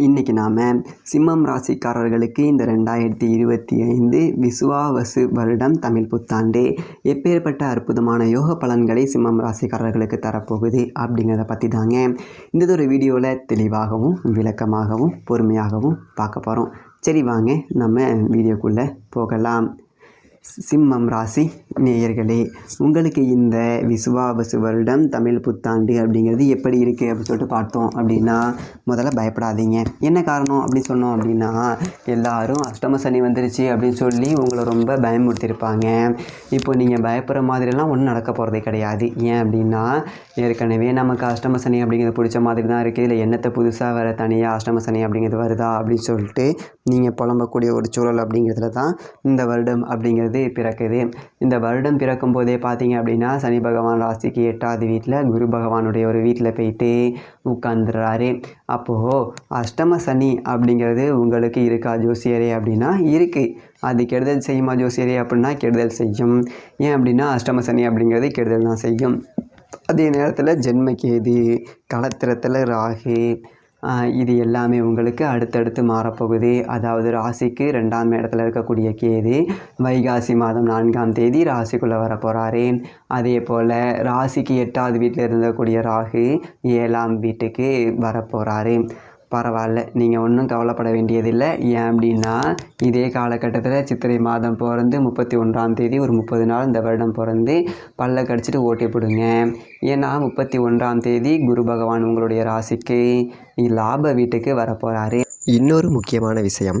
இன்றைக்கி நாம் சிம்மம் ராசிக்காரர்களுக்கு இந்த ரெண்டாயிரத்தி இருபத்தி ஐந்து விசுவாவசு வருடம் தமிழ் புத்தாண்டு எப்பேற்பட்ட அற்புதமான யோக பலன்களை சிம்மம் ராசிக்காரர்களுக்கு தரப்போகுது அப்படிங்கிறத பற்றி தாங்க இந்த ஒரு வீடியோவில் தெளிவாகவும் விளக்கமாகவும் பொறுமையாகவும் பார்க்க போகிறோம் சரி வாங்க நம்ம வீடியோக்குள்ளே போகலாம். சிம்மம் ராசி நேயர்களே உங்களுக்கு இந்த விசுவாபசு வருடம் தமிழ் புத்தாண்டு அப்படிங்கிறது எப்படி இருக்குது அப்படின்னு சொல்லிட்டு பார்த்தோம் அப்படின்னா முதல்ல பயப்படாதீங்க. என்ன காரணம் அப்படின்னு சொன்னோம் அப்படின்னா எல்லாரும் அஷ்டம சனி வந்துருச்சு அப்படின்னு சொல்லி உங்களை ரொம்ப பயமுறுத்தியிருப்பாங்க. இப்போ நீங்கள் பயப்படுற மாதிரிலாம் ஒன்றும் நடக்க போகிறதே கிடையாது. ஏன் அப்படின்னா ஏற்கனவே நமக்கு அஷ்டம சனி அப்படிங்கிறது பிடிச்ச மாதிரி தான் இருக்குது இல்லை என்னத்தை புதுசாக வர தனியாக அஷ்டம சனி அப்படிங்கிறது வருதா அப்படின்னு சொல்லிட்டு நீங்கள் புலம்பக்கூடிய ஒரு சூழல் அப்படிங்கிறதுல தான் இந்த வருடம் அப்படிங்கிறது பிறக்குது. இந்த வருடம் பிறக்கும் போதே பார்த்தீங்க அப்படின்னா சனி பகவான் ராசிக்கு எட்டாவது வீட்டில் குரு பகவானுடைய ஒரு வீட்டில் போயிட்டு உட்காந்துடுறாரு அப்போது அஷ்டம சனி அப்படிங்கிறது உங்களுக்கு இருக்கா ஜோசியரே அப்படின்னா இருக்குது அது கெடுதல் செய்யுமா ஜோசியரே அப்படின்னா கெடுதல் செய்யும். ஏன் அப்படின்னா அஷ்டம சனி அப்படிங்கிறது கெடுதல் தான் செய்யும். அதே நேரத்தில் ஜென்மகேதி களத்திரத்தில் ராகு இது எல்லாமே உங்களுக்கு அடுத்தடுத்து மாறப்போகுது. அதாவது ராசிக்கு ரெண்டாம் இடத்துல இருக்கக்கூடிய கேது வைகாசி மாதம் நான்காம் தேதி ராசிக்குள்ளே வர போகிறாரு அதே போல் ராசிக்கு எட்டாவது வீட்டில் இருந்தக்கூடிய ராகு ஏழாம் வீட்டுக்கு வரப்போகிறாரு பரவாயில்ல. நீங்கள் ஒன்றும் கவலைப்பட வேண்டியதில்லை. ஏன் அப்படின்னா இதே காலகட்டத்தில் சித்திரை மாதம் பிறந்து முப்பத்தி ஒன்றாம் தேதி ஒரு முப்பது நாள் இந்த வருடம் பிறந்து பல்ல கடிச்சிட்டு ஓட்டி போடுங்க. ஏன்னா முப்பத்தி ஒன்றாம் தேதி குரு பகவான் உங்களுடைய ராசிக்கு லாப வீட்டுக்கு வரப்போகிறாரு இன்னொரு முக்கியமான விஷயம்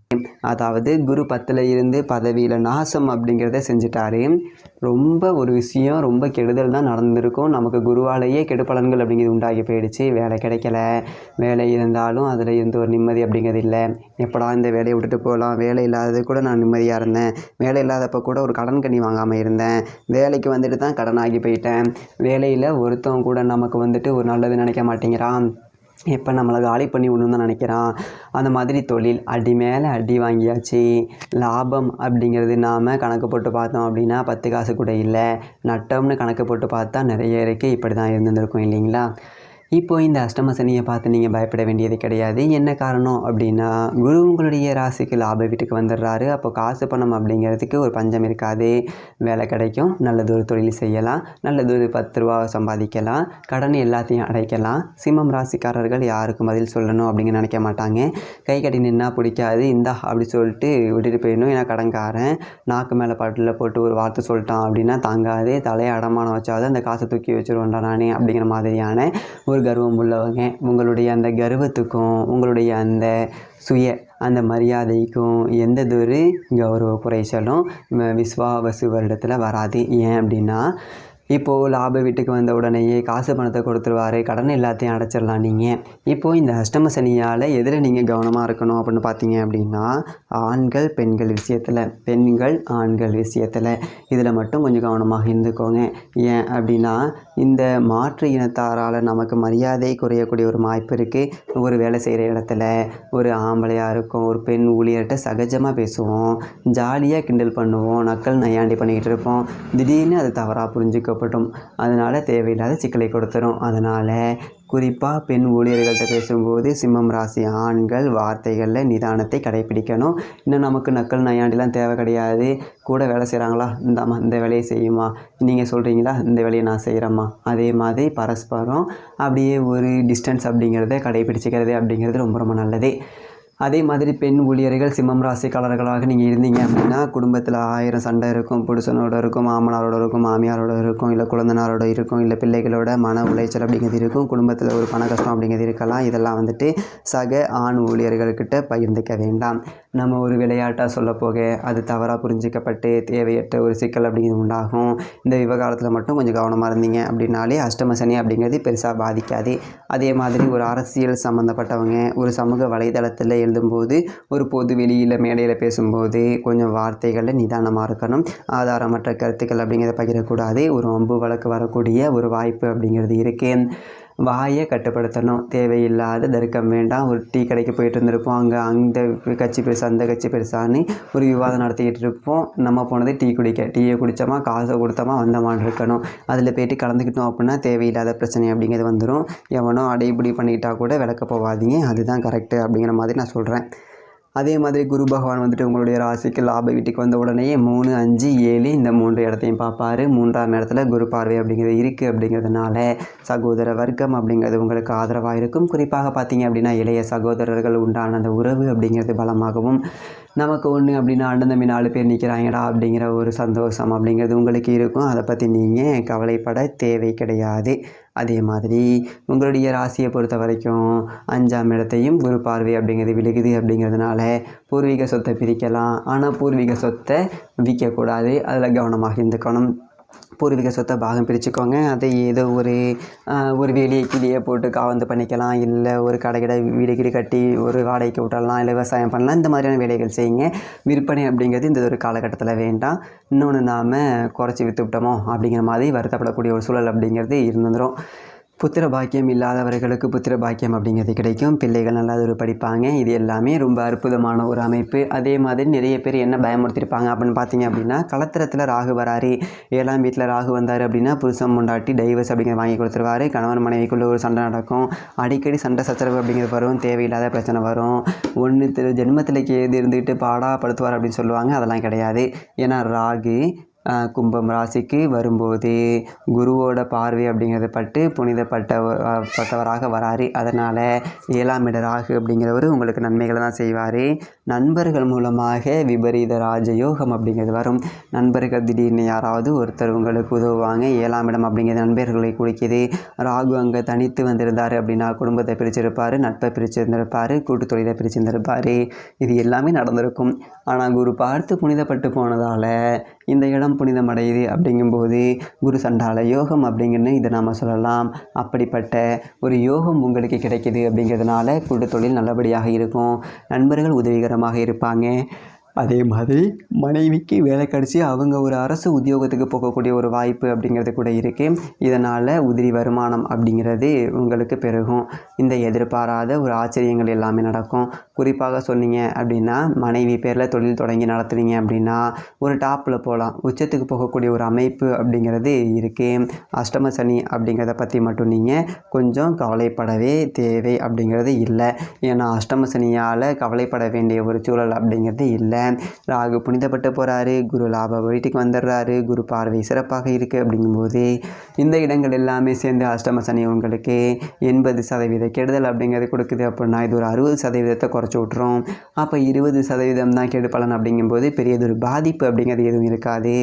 அதாவது குரு பத்தில் இருந்து பதவியில் நாசம் அப்படிங்கிறத செஞ்சுட்டாரு. ரொம்ப ஒரு விஷயம் ரொம்ப கெடுதல் தான் நடந்திருக்கும். நமக்கு குருவாலேயே கெடுபலன்கள் அப்படிங்கிறது உண்டாகி போயிடுச்சு. வேலை கிடைக்கல. வேலை இருந்தாலும் அதில் இருந்து ஒரு நிம்மதி அப்படிங்கிறது இல்லை. எப்படா இந்த வேலையை விட்டுட்டு போகலாம்? வேலை இல்லாதது கூட நான் நிம்மதியாக இருந்தேன். வேலை இல்லாதப்போ கூட ஒரு கடன் கண்ணி வாங்காமல் இருந்தேன். வேலைக்கு வந்துட்டு தான் கடன் ஆகி போயிட்டேன். வேலையில் ஒருத்தவங்க கூட நமக்கு வந்துட்டு ஒரு நல்லது நினைக்க மாட்டேங்கிறான். எப்போ நம்மளை காலி பண்ணி விடணுன்னு தான் நினைக்கிறான். அந்த மாதிரி தொழில் அடி மேலே அடி வாங்கியாச்சு. லாபம் அப்படிங்கிறது நாம் கணக்கு போட்டு பார்த்தோம் அப்படின்னா பத்து காசு கூட இல்லை. நட்டம்னு கணக்கு போட்டு பார்த்தா நிறைய இருக்குது இப்படி தான் இருந்திருக்கும் இல்லைங்களா? இப்போது இந்த அஷ்டம சனியை பார்த்து நீங்கள் பயப்பட வேண்டியது கிடையாது. என்ன காரணம் அப்படின்னா குரு உங்களுடைய ராசிக்கு லாப வீட்டுக்கு வந்துடுறாரு. அப்போ காசு பணம் அப்படிங்கிறதுக்கு ஒரு பஞ்சம் இருக்காது. வேலை கிடைக்கும். நல்லது ஒரு தொழில் செய்யலாம். நல்லது ஒரு பத்து ரூபா சம்பாதிக்கலாம். கடன் எல்லாத்தையும் அடைக்கலாம். சிம்மம் ராசிக்காரர்கள் யாருக்கும் பதில் சொல்லணும் அப்படின்னு நினைக்க மாட்டாங்க. கை கட்டி நின்னா பிடிக்காது. இந்தா அப்படி சொல்லிட்டு விட்டுட்டு போயிடணும். ஏன்னா கடன்காரன். நாக்கு மேலே பாட்டில் போட்டு ஒரு வார்த்தை சொல்லிட்டான் அப்படின்னா தாங்காது. தலையை அடமானம் வச்சாவது அந்த காசை தூக்கி வச்சுருவோண்டா நானே அப்படிங்கிற மாதிரியான ஒரு கர்வம் உள்ளவங்க. உங்களுடைய அந்த கர்வத்துக்கும் உங்களுடைய அந்த சுய அந்த மரியாதைக்கும் எந்ததொரு கௌரவ குறைச்சலும் விஸ்வாவசு வருடத்தில் வராது. ஏன் அப்படின்னா இப்போது லாப வீட்டுக்கு வந்த உடனேயே காசு பணத்தை கொடுத்துருவாரு. கடன் எல்லாத்தையும் அடைச்சிடலாம் நீங்கள் இப்போது இந்த அஷ்டம சனியால் எதில் நீங்கள் கவனமாக இருக்கணும் அப்படின்னு பார்த்தீங்க அப்படின்னா ஆண்கள் பெண்கள் விஷயத்தில். பெண்கள் ஆண்கள் விஷயத்தில். இதில் மட்டும் கொஞ்சம் கவனமாக இருந்துக்கோங்க. ஏன் அப்படின்னா இந்த மாற்று இனத்தாரால் நமக்கு மரியாதை குறையக்கூடிய ஒரு வாய்ப்பு இருக்குது ஒரு வேலை செய்கிற இடத்துல ஒரு ஆம்பளையாக இருக்கும் ஒரு பெண் ஊழியர்கிட்ட சகஜமாக பேசுவோம். ஜாலியாக கிண்டல் பண்ணுவோம் நக்கல் நையாண்டி பண்ணிக்கிட்டு இருப்போம். திடீர்னு அது தவறாக கோபப்படும் அதனால் தேவையில்லாத சிக்கலை கொடுத்துரும். அதனால் குறிப்பாக பெண் ஊழியர்கள்ட்ட பேசும்போது சிம்மம் ராசி ஆண்கள் வார்த்தைகளில் நிதானத்தை கடைபிடிக்கணும். இன்னும் நமக்கு நக்கல் நையாண்டிலாம் தேவை கிடையாது. கூட வேலை செய்கிறாங்களா இந்தாம்மா இந்த வேலையை செய்யுமா. நீங்கள் சொல்கிறீங்களா இந்த வேலையை நான் செய்கிறேம்மா அதே மாதிரி பரஸ்பரம் அப்படியே ஒரு டிஸ்டன்ஸ் அப்படிங்கிறத கடைபிடிச்சிக்கிறது அப்படிங்கிறது ரொம்ப ரொம்ப நல்லது. அதே மாதிரி பெண் ஊழியர்கள் சிம்மம் ராசிக்காரர்களாக நீங்கள் இருந்தீங்க அப்படின்னா குடும்பத்தில் ஆயிரம் சண்டை இருக்கும் புருஷனோட இருக்கும் மாமனாரோட இருக்கும் மாமியாரோட இருக்கும் இல்லை குழந்தனாரோட இருக்கும் இல்லை பிள்ளைகளோட மன உளைச்சல் அப்படிங்கிறது இருக்கும் குடும்பத்தில் ஒரு பண கஷ்டம் அப்படிங்கிறது இருக்கலாம். இதெல்லாம் வந்துட்டு சக ஆண் ஊழியர்கள்கிட்ட பகிர்ந்துக்க வேண்டாம். நம்ம ஒரு விளையாட்டாக சொல்ல போக அது தவறாக புரிஞ்சிக்கப்பட்டு தேவையற்ற ஒரு சிக்கல் அப்படிங்கிறது உண்டாகும். இந்த விவகாரத்தில் மட்டும் கொஞ்சம் கவனமாக இருந்தீங்க அப்படின்னாலே அஷ்டம சனி அப்படிங்கிறது பெருசாக பாதிக்காது. அதே மாதிரி ஒரு அரசியல் சம்மந்தப்பட்டவங்க ஒரு சமூக வலைதளத்தில் எழுதும்போது ஒரு பொது வெளியில் மேடையில் பேசும்போது கொஞ்சம் வார்த்தைகளில் நிதானமாக இருக்கணும். ஆதாரமற்ற கருத்துக்கள் அப்படிங்கிறத பகிரக்கூடாது. ஒரு அம்பு வழக்கு வரக்கூடிய ஒரு வாய்ப்பு அப்படிங்கிறது இருக்குது வாயை கட்டுப்படுத்தணும். தேவையில்லாத தர்க்கம் வேண்டாம். ஒரு டீ கடைக்கு போயிட்டு இருந்திருப்போம் அங்கே அந்த கட்சி பெருசா அந்த கட்சி பெருசான்னு ஒரு விவாதம் நடத்திக்கிட்டு இருப்போம். நம்ம போனது டீ குடிக்க. டீயை குடித்தோமா காசை கொடுத்தோமா வந்தமான்னு இருக்கணும். அதில் போயிட்டு கலந்துக்கிட்டோம் அப்படின்னா தேவையில்லாத பிரச்சனை அப்படிங்கிறது வந்துடும் எவனோ அடைபிடி பண்ணிக்கிட்டால் கூட விளக்க போகாதீங்க. அதுதான் கரெக்டு அப்படிங்கிற மாதிரி நான் சொல்கிறேன் அதே மாதிரி குரு பகவான் வந்துட்டு உங்களுடைய ராசிக்கு லாப வீட்டுக்கு வந்த உடனே மூணு அஞ்சு ஏழு இந்த மூன்று இடத்தையும் பார்ப்பாரு. மூன்றாம் இடத்துல குரு பார்வை அப்படிங்கிறது இருக்குது அப்படிங்கிறதுனால சகோதர வர்க்கம் அப்படிங்கிறது உங்களுக்கு ஆதரவாக இருக்கும். குறிப்பாக பார்த்தீங்க அப்படின்னா இளைய சகோதரர்கள் உண்டான அந்த உறவு அப்படிங்கிறது பலமாகவும் நமக்கு ஒன்று அப்படின்னா அண்ணன் தம்பி நாலு பேர் நிற்கிறாங்கடா அப்படிங்கிற ஒரு சந்தோஷம் அப்படிங்கிறது உங்களுக்கு இருக்கும். அதை பற்றி நீங்கள் கவலைப்பட தேவை கிடையாது. அதே மாதிரி உங்களுடைய ராசியை பொறுத்த வரைக்கும் அஞ்சாம் இடத்தையும் குரு பார்வை அப்படிங்கிறது விழுகுது அப்படிங்கிறதுனால பூர்வீக சொத்தை பிரிக்கலாம். ஆனால் பூர்வீக சொத்தை விற்கக்கூடாது. அதில் கவனமாக இருந்துக்கணும். பூர்வீக சொத்தை பாகம் பிரிச்சுக்கோங்க. அதை ஏதோ ஒரு ஒரு வேலியை கிளியை போட்டு காவந்து பண்ணிக்கலாம். இல்லை ஒரு கடை கடை வீடு கீடு கட்டி ஒரு வாடகைக்கு விட்டுறலாம். இல்லை விவசாயம் பண்ணலாம். இந்த மாதிரியான வேலைகள் செய்யுங்க. விற்பனை அப்படிங்கிறது இந்த ஒரு காலகட்டத்தில் வேண்டாம். இன்னொன்று நாம் குறைச்சி விற்று விட்டோமோ அப்படிங்கிற மாதிரி வருத்தப்படக்கூடிய ஒரு சூழல் அப்படிங்கிறது இருந்துரும். புத்திர பாக்கியம் இல்லாதவர்களுக்கு புத்திர பாக்கியம் அப்படிங்கிறது கிடைக்கும். பிள்ளைகள் நல்லா ஒரு படிப்பாங்க. இது எல்லாமே ரொம்ப அற்புதமான ஒரு அமைப்பு. அதே மாதிரி நிறைய பேர் என்ன பயமுறுத்திருப்பாங்க அப்படின்னு பார்த்தீங்க அப்படின்னா கலத்திரத்தில் ராகு வராரு. ஏழாம் வீட்டில் ராகு வந்தார் அப்படின்னா புருஷன் முண்டாட்டி டைவர்ஸ் அப்படிங்கிறத வாங்கி கொடுத்துருவாரு. கணவன் மனைவிக்குள்ளே ஒரு சண்டை நடக்கும். அடிக்கடி சண்டை சச்சரவு அப்படிங்கிறது வரும். தேவையில்லாத பிரச்சனை வரும். ஒன்று திரு ஜென்மத்தில் கேது இருந்துக்கிட்டு பாடா படுத்துவார் அப்படின்னு சொல்லுவாங்க. அதெல்லாம் கிடையாது. ஏன்னா ராகு கும்பம் ராசிக்கு வரும்போது குருவோட பார்வை அப்படிங்கிறத பட்டு புனிதப்பட்ட பட்டவராக வராரு. அதனால் ஏழாம் இட ராகு அப்படிங்கிறவர் உங்களுக்கு நன்மைகளை தான் செய்வார். நண்பர்கள் மூலமாக விபரீத ராஜயோகம் அப்படிங்கிறது வரும். நண்பர்கள் திடீர்னு யாராவது ஒருத்தர் உங்களுக்கு உதவுவாங்க. ஏழாம் இடம் அப்படிங்கிறது நண்பர்களை குறிக்குது. ராகு அங்கே தனித்து வந்திருந்தார் அப்படின்னா குடும்பத்தை பிரிச்சிருப்பார் நட்பை பிரிச்சிருந்திருப்பார் கூட்டு தொழிலை பிரிச்சிருந்திருப்பார். இது எல்லாமே நடந்திருக்கும். ஆனால் குரு பார்த்து புனிதப்பட்டு போனதால் இந்த இடம் புனிதமடையுது அப்படிங்கும்போது குரு சண்டால யோகம் அப்படிங்கன்னு இதை நாம் சொல்லலாம். அப்படிப்பட்ட ஒரு யோகம் உங்களுக்கு கிடைக்குது அப்படிங்கிறதுனால கூட்டு தொழில் நல்லபடியாக இருக்கும். நண்பர்கள் உதவிகரமாக இருப்பாங்க. அதே மாதிரி மனைவிக்கு வேலை கிடச்சி அவங்க ஒரு அரசு உத்தியோகத்துக்கு போகக்கூடிய ஒரு வாய்ப்பு அப்படிங்கிறது கூட இருக்குது இதனால் உதிரி வருமானம் அப்படிங்கிறது உங்களுக்கு பெருகும். இந்த எதிர்பாராத ஒரு ஆச்சரியங்கள் எல்லாமே நடக்கும். குறிப்பாக சொன்னீங்க அப்படின்னா மனைவி பேரில் தொழில் தொடங்கி நடத்துனீங்க அப்படின்னா ஒரு டாப்பில் போகலாம் உச்சத்துக்கு போகக்கூடிய ஒரு அமைப்பு அப்படிங்கிறது இருக்குது அஷ்டம சனி அப்படிங்கிறத பற்றி மட்டும் நீங்கள் கொஞ்சம் கவலைப்படவே தேவை அப்படிங்கிறது இல்லை. ஏன்னா அஷ்டம சனியால் கவலைப்பட வேண்டிய ஒரு சூழல் அப்படிங்கிறது இல்லை. ராகு புனிதப்பட்டு போகிறாரு குரு லாப வீட்டுக்கு வந்துடுறாரு. குரு பார்வை சிறப்பாக இருக்குது அப்படிங்கும்போது இந்த இடங்கள் எல்லாமே சேர்ந்து அஷ்டம சனி உங்களுக்கு எண்பது சதவீத கெடுதல் அப்படிங்கிறது கொடுக்குது அப்படின்னா இது ஒரு அறுபது சதவீதத்தை குறைச்சி விட்ரும் அப்போ இருபது சதவீதம் தான் கெடு பலன் அப்படிங்கும்போது பெரியதொரு பாதிப்பு அப்படிங்கிறது எதுவும் இருக்காது.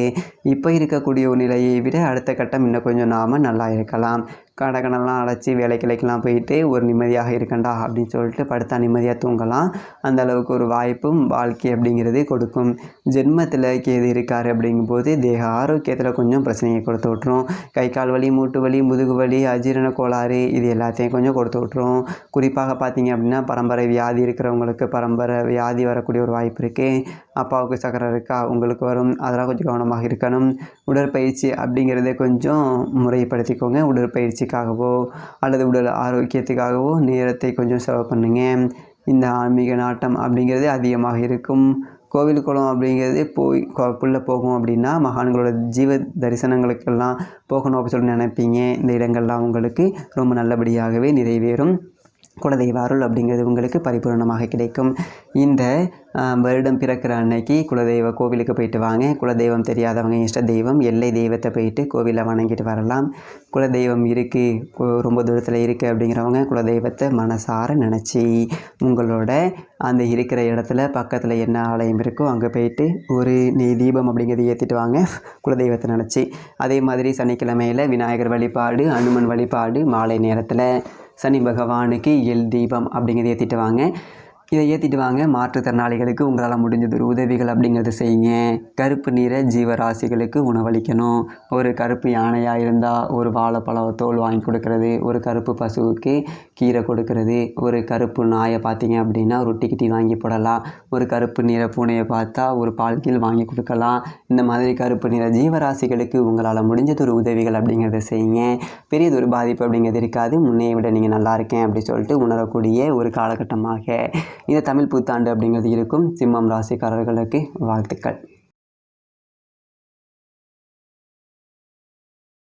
இப்போ இருக்கக்கூடிய ஒரு நிலையை விட அடுத்த கட்டம் இன்னும் கொஞ்சம் நாம் நல்லா இருக்கலாம். கடை கடன்லாம் அடைச்சி வேலை கிளைக்கெல்லாம் போயிட்டு ஒரு நிம்மதியாக இருக்கண்டா அப்படின்னு சொல்லிட்டு படுத்தா நிம்மதியாக தூங்கலாம். அந்த அளவுக்கு ஒரு வாய்ப்பும் வாழ்க்கை அப்படிங்கிறது கொடுக்கும். ஜென்மத்தில் கேது இருக்கார் அப்படிங்கும்போது தேக ஆரோக்கியத்தில் கொஞ்சம் பிரச்சனையை கொடுத்து விட்ரும் கை கால் வலி மூட்டு வலி முதுகு வலி அஜீரண கோளாறு இது எல்லாத்தையும் கொஞ்சம் கொடுத்து விட்ரும் குறிப்பாக பார்த்தீங்க அப்படின்னா பரம்பரை வியாதி இருக்கிறவங்களுக்கு பரம்பரை வியாதி வரக்கூடிய ஒரு வாய்ப்பு இருக்குது அப்பாவுக்கு சக்கரை இருக்கா? உங்களுக்கு வரும். அதெல்லாம் கொஞ்சம் கவனமாக இருக்கணும். உடற்பயிற்சி அப்படிங்கிறத கொஞ்சம் முறைப்படுத்திக்கோங்க. உடற்பயிற்சி உடற்பயிற்சிக்காகவோ அல்லது உடல் ஆரோக்கியத்துக்காகவோ நேரத்தை கொஞ்சம் செலவு பண்ணுங்க. இந்த ஆன்மீக நாட்டம் அப்படிங்கிறது அதிகமாக இருக்கும். கோவில் குளம் அப்படிங்கிறது போய் புள்ள போகும் அப்படின்னா மகான்களோட ஜீவ தரிசனங்களுக்கெல்லாம் போகணும் அப்படின்னு சொல்லி நினைப்பீங்க. இந்த இடங்கள்லாம் உங்களுக்கு ரொம்ப நல்லபடியாகவே நிறைவேறும். குலதெய்வ அருள் அப்படிங்கிறது உங்களுக்கு பரிபூரணமாக கிடைக்கும். இந்த வருடம் பிறக்கிற அன்னைக்கு குலதெய்வ கோவிலுக்கு போயிட்டு வாங்க. குலதெய்வம் தெரியாதவங்க இஷ்ட தெய்வம் எல்லை தெய்வத்தை போயிட்டு கோவிலில் வணங்கிட்டு வரலாம். குலதெய்வம் இருக்குது ரொம்ப தூரத்தில் இருக்குது அப்படிங்கிறவங்க குலதெய்வத்தை மனசார நினச்சி உங்களோட அந்த இருக்கிற இடத்துல பக்கத்தில் என்ன ஆலயம் இருக்கோ அங்கே போயிட்டு ஒரு நெய் தீபம் அப்படிங்கிறத ஏற்றிட்டு வாங்க. குலதெய்வத்தை நினச்சி. அதே மாதிரி சனிக்கிழமையில் விநாயகர் வழிபாடு அனுமன் வழிபாடு மாலை நேரத்தில். சனி பகவானுக்கு எல் தீபம் அப்படிங்கிறத ஏற்றிட்டு வாங்க இதை ஏற்றிட்டு வாங்க. மாற்றுத்திறனாளிகளுக்கு உங்களால் முடிஞ்சது ஒரு உதவிகள் அப்படிங்கிறத செய்யுங்க. கருப்பு நிற ஜீவராசிகளுக்கு உணவளிக்கணும். ஒரு கருப்பு யானையாக இருந்தால் ஒரு வாழைப்பழ தோல் வாங்கி கொடுக்கறது. ஒரு கருப்பு பசுவுக்கு கீரை கொடுக்கறது. ஒரு கருப்பு நாயை பார்த்தீங்க அப்படின்னா ரொட்டி கிட்டி வாங்கி போடலாம். ஒரு கருப்பு நிற பூனையை பார்த்தா ஒரு பால் கீழ் வாங்கி கொடுக்கலாம். இந்த மாதிரி கருப்பு நிற ஜீவராசிகளுக்கு உங்களால் முடிஞ்சது ஒரு உதவிகள் அப்படிங்கிறத செய்யுங்க. பெரியது ஒரு பாதிப்பு அப்படிங்கிறது இருக்காது. முன்னையை விட நீங்கள் நல்லா இருக்கேன் அப்படி சொல்லிட்டு உணரக்கூடிய ஒரு காலகட்டமாக இந்த தமிழ் புத்தாண்டு அப்படிங்கிறது இருக்கும். சிம்மம் ராசிக்காரர்களுக்கு வாழ்த்துக்கள்.